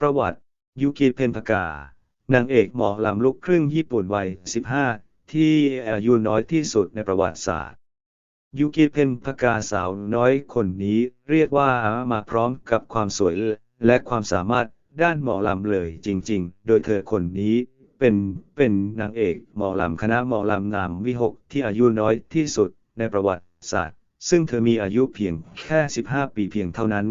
ประวัติยูกิเพนพกานางเอกหมอลำลูกครึ่งญี่ปุ่นวัย 15 ที่อายุน้อยที่สุดในประวัติศาสตร์ ยูกิเพนพกาสาวน้อยคนนี้เรียกว่ามาพร้อมกับความสวยและความสามารถด้านหมอลำเลยจริง ๆ โดยเธอคนนี้เป็นเป็นนางเอกหมอลำคณะหมอลำนามวิหกที่อายุน้อยที่สุดในประวัติศาสตร์ ซึ่งเธอมีอายุเพียงแค่ 15 ปีเพียงเท่านั้น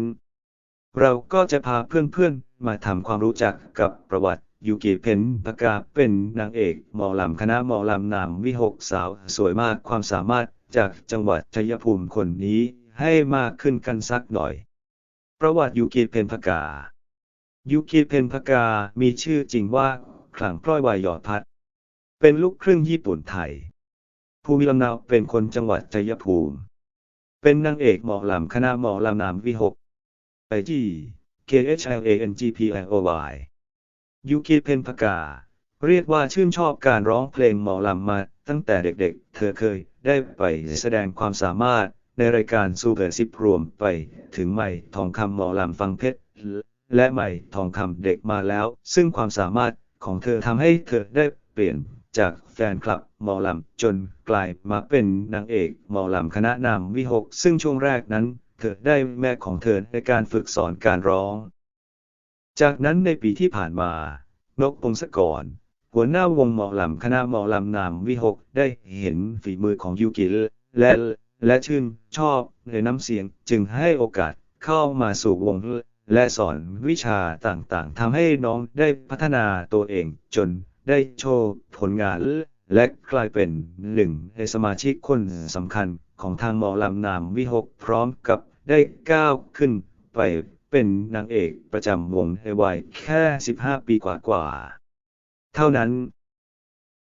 เราก็จะพาเพื่อนๆ มาทำความรู้จักกับประวัติยูกิเพนพกาเป็นนางเอกหมอลำคณะหมอลำนามวิหกสาวสวยมากความสามารถจากจังหวัดชัยภูมิคนนี้ให้มากขึ้นกันสักหน่อย ประวัติยูกิเพนพกายูกิเพนพกามีชื่อจริงว่าขลังพร้อยวายยอดพัด เป็นลูกครึ่งญี่ปุ่นไทย ภูมิลำเนาเป็นคนจังหวัดชัยภูมิ เป็นนางเอกหมอลำคณะหมอลำนามวิหกไอจี K H L A N G P L O Y ยูกิเพนพกา เรียกว่าชื่นชอบการร้องเพลงหมอลำมาตั้งแต่เด็กๆ เธอเคยได้ไปแสดงความสามารถในรายการซูเปอร์ซิปรวมไปถึงใหม่ทองคำหมอลำฟังเพชร และใหม่ทองคำเด็กมาแล้ว ซึ่งความสามารถของเธอทำให้เธอได้เปลี่ยนจากแฟนคลับหมอลำจนกลายมาเป็นนางเอกหมอลำคณะนามวิหก ซึ่งช่วงแรกนั้น เธอได้แม่ของเธอในการฝึกสอนการร้อง จากนั้นในปีที่ผ่านมา นกพงศกร หัวหน้าวงหมอลำคณะหมอลำนามวิหกได้เห็นฝีมือของยูกิลและและชื่นชอบในน้ำเสียงจึงให้โอกาสเข้ามาสู่วงและสอนวิชาต่างๆทำให้น้องได้พัฒนาตัวเองจนได้โชว์ผลงานและกลายเป็นหนึ่งในสมาชิกคนสำคัญ ของทางหมอลำนามวิหกพร้อมกับได้ก้าวขึ้นไปเป็นนางเอกประจำวงในวัยแค่ 15 ปีกว่าๆ เท่านั้น